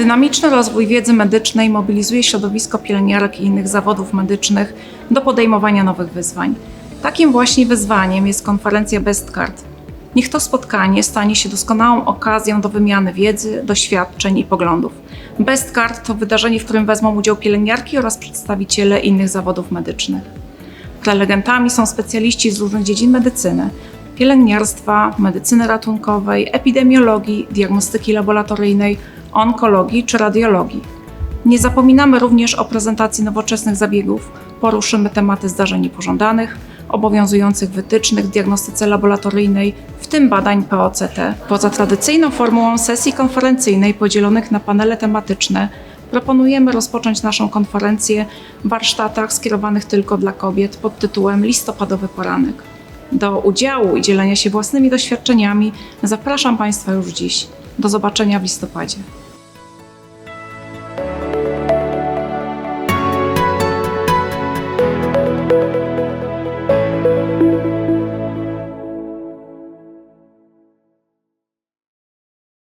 Dynamiczny rozwój wiedzy medycznej mobilizuje środowisko pielęgniarek i innych zawodów medycznych do podejmowania nowych wyzwań. Takim właśnie wyzwaniem jest konferencja Best Card. Niech to spotkanie stanie się doskonałą okazją do wymiany wiedzy, doświadczeń i poglądów. Best Card to wydarzenie, w którym wezmą udział pielęgniarki oraz przedstawiciele innych zawodów medycznych. Prelegentami są specjaliści z różnych dziedzin medycyny, pielęgniarstwa, medycyny ratunkowej, epidemiologii, diagnostyki laboratoryjnej, onkologii czy radiologii. Nie zapominamy również o prezentacji nowoczesnych zabiegów. Poruszymy tematy zdarzeń niepożądanych, obowiązujących wytycznych w diagnostyce laboratoryjnej, w tym badań POCT. Poza tradycyjną formułą sesji konferencyjnej podzielonych na panele tematyczne, proponujemy rozpocząć naszą konferencję w warsztatach skierowanych tylko dla kobiet pod tytułem Listopadowy Poranek do udziału i dzielenia się własnymi doświadczeniami zapraszam Państwa już dziś. Do zobaczenia w listopadzie.